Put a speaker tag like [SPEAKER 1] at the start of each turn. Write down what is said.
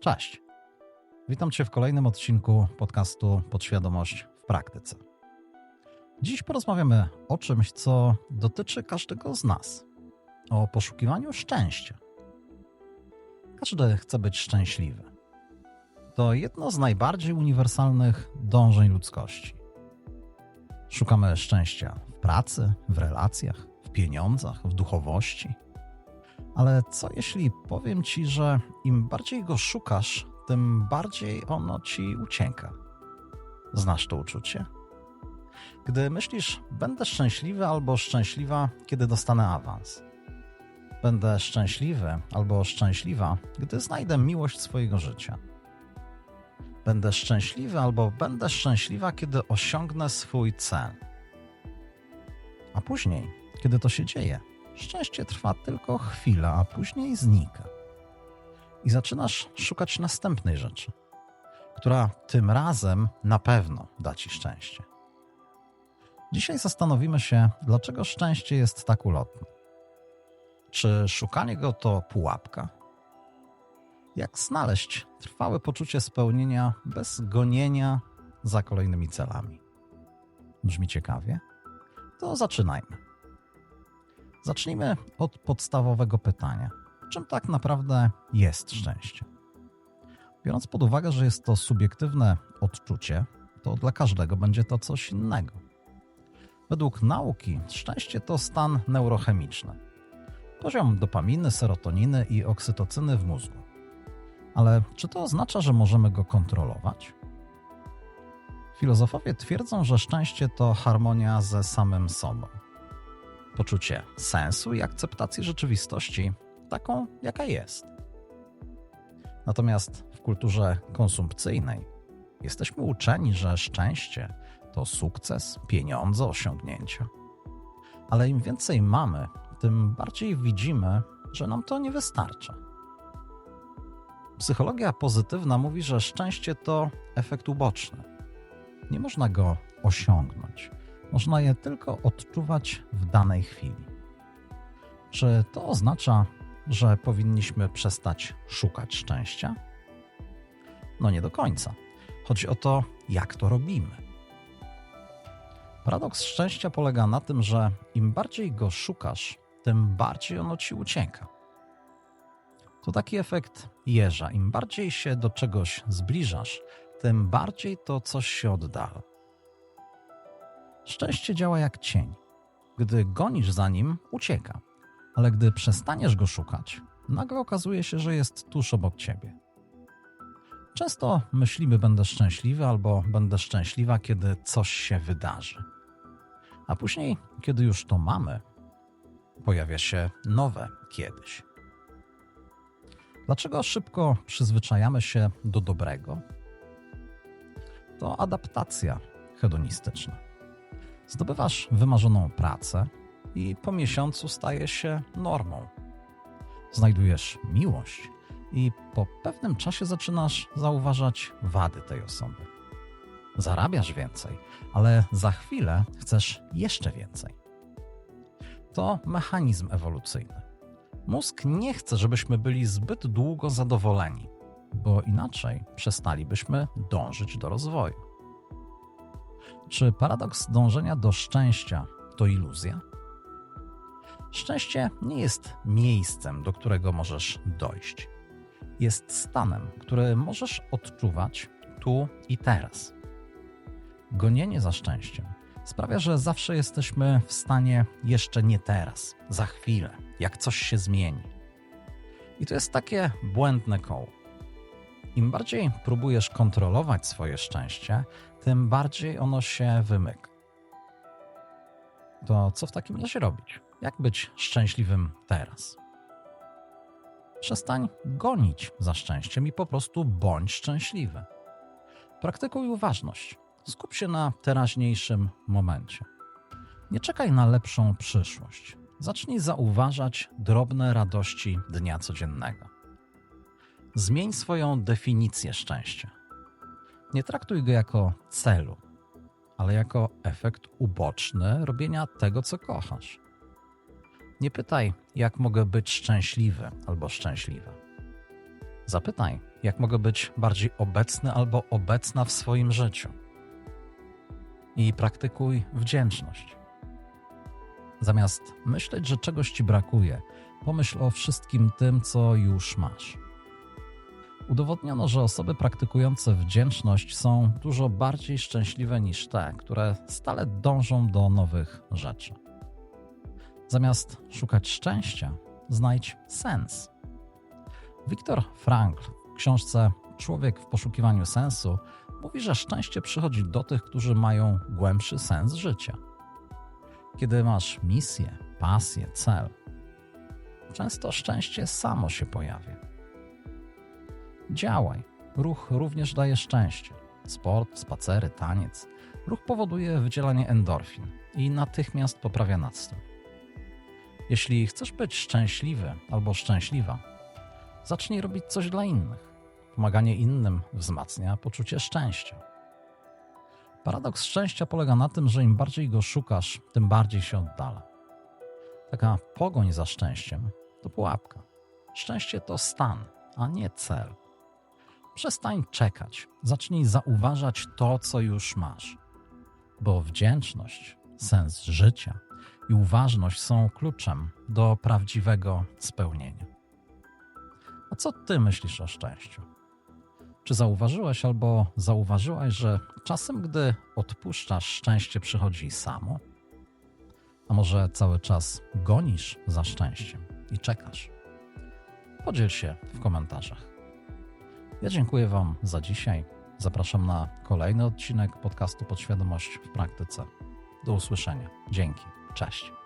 [SPEAKER 1] Cześć. Witam Cię w kolejnym odcinku podcastu Podświadomość w praktyce. Dziś porozmawiamy o czymś, co dotyczy każdego z nas o poszukiwaniu szczęścia. Każdy chce być szczęśliwy. To jedno z najbardziej uniwersalnych dążeń ludzkości. Szukamy szczęścia w pracy, w relacjach, w pieniądzach, w duchowości. Ale co jeśli powiem ci, że im bardziej go szukasz, tym bardziej ono ci ucieka? Znasz to uczucie? Gdy myślisz, będę szczęśliwy albo szczęśliwa, kiedy dostanę awans. Będę szczęśliwy albo szczęśliwa, gdy znajdę miłość swojego życia. Będę szczęśliwy albo będę szczęśliwa, kiedy osiągnę swój cel. A później, kiedy to się dzieje, szczęście trwa tylko chwilę, a później znika. I zaczynasz szukać następnej rzeczy, która tym razem na pewno da ci szczęście. Dzisiaj zastanowimy się, dlaczego szczęście jest tak ulotne. Czy szukanie go to pułapka? Jak znaleźć trwałe poczucie spełnienia bez gonienia za kolejnymi celami? Brzmi ciekawie? To zaczynajmy. Zacznijmy od podstawowego pytania: czym tak naprawdę jest szczęście? Biorąc pod uwagę, że jest to subiektywne odczucie, to dla każdego będzie to coś innego. Według nauki szczęście to stan neurochemiczny. Poziom dopaminy, serotoniny i oksytocyny w mózgu. Ale czy to oznacza, że możemy go kontrolować? Filozofowie twierdzą, że szczęście to harmonia ze samym sobą. Poczucie sensu i akceptacji rzeczywistości taką, jaka jest. Natomiast w kulturze konsumpcyjnej jesteśmy uczeni, że szczęście to sukces, pieniądze, osiągnięcia. Ale im więcej mamy, tym bardziej widzimy, że nam to nie wystarcza. Psychologia pozytywna mówi, że szczęście to efekt uboczny. Nie można go osiągnąć, można je tylko odczuwać w danej chwili. Czy to oznacza, że powinniśmy przestać szukać szczęścia? No nie do końca. Chodzi o to, jak to robimy. Paradoks szczęścia polega na tym, że im bardziej go szukasz, tym bardziej ono ci ucieka. To taki efekt jeża. Im bardziej się do czegoś zbliżasz, tym bardziej to coś się oddala. Szczęście działa jak cień. Gdy gonisz za nim, ucieka, ale gdy przestaniesz go szukać, nagle okazuje się, że jest tuż obok ciebie. Często myślimy, będę szczęśliwy albo będę szczęśliwa, kiedy coś się wydarzy. A później, kiedy już to mamy, pojawia się nowe kiedyś. Dlaczego szybko przyzwyczajamy się do dobrego? To adaptacja hedonistyczna. Zdobywasz wymarzoną pracę i po miesiącu staje się normą. Znajdujesz miłość i po pewnym czasie zaczynasz zauważać wady tej osoby. Zarabiasz więcej, ale za chwilę chcesz jeszcze więcej. To mechanizm ewolucyjny. Mózg nie chce, żebyśmy byli zbyt długo zadowoleni, bo inaczej przestalibyśmy dążyć do rozwoju. Czy paradoks dążenia do szczęścia to iluzja? Szczęście nie jest miejscem, do którego możesz dojść. Jest stanem, który możesz odczuwać tu i teraz. Gonienie za szczęściem sprawia, że zawsze jesteśmy w stanie jeszcze nie teraz, za chwilę, jak coś się zmieni. I to jest takie błędne koło. Im bardziej próbujesz kontrolować swoje szczęście, tym bardziej ono się wymyka. To co w takim razie robić? Jak być szczęśliwym teraz? Przestań gonić za szczęściem i po prostu bądź szczęśliwy. Praktykuj uważność. Skup się na teraźniejszym momencie. Nie czekaj na lepszą przyszłość. Zacznij zauważać drobne radości dnia codziennego. Zmień swoją definicję szczęścia. Nie traktuj go jako celu, ale jako efekt uboczny robienia tego, co kochasz. Nie pytaj, jak mogę być szczęśliwy albo szczęśliwa. Zapytaj, jak mogę być bardziej obecny albo obecna w swoim życiu. I praktykuj wdzięczność. Zamiast myśleć, że czegoś ci brakuje, pomyśl o wszystkim tym, co już masz. Udowodniono, że osoby praktykujące wdzięczność są dużo bardziej szczęśliwe niż te, które stale dążą do nowych rzeczy. Zamiast szukać szczęścia, znajdź sens. Viktor Frankl w książce Człowiek w poszukiwaniu sensu mówi, że szczęście przychodzi do tych, którzy mają głębszy sens życia. Kiedy masz misję, pasję, cel, często szczęście samo się pojawia. Działaj. Ruch również daje szczęście. Sport, spacery, taniec. Ruch powoduje wydzielanie endorfin i natychmiast poprawia nastrój. Jeśli chcesz być szczęśliwy albo szczęśliwa, zacznij robić coś dla innych. Pomaganie innym wzmacnia poczucie szczęścia. Paradoks szczęścia polega na tym, że im bardziej go szukasz, tym bardziej się oddala. Taka pogoń za szczęściem to pułapka. Szczęście to stan, a nie cel. Przestań czekać, zacznij zauważać to, co już masz. Bo wdzięczność, sens życia i uważność są kluczem do prawdziwego spełnienia. A co ty myślisz o szczęściu? Czy zauważyłeś albo zauważyłaś, że czasem, gdy odpuszczasz, szczęście przychodzi samo? A może cały czas gonisz za szczęściem i czekasz? Podziel się w komentarzach. Ja dziękuję Wam za dzisiaj. Zapraszam na kolejny odcinek podcastu Podświadomość w praktyce. Do usłyszenia. Dzięki. Cześć.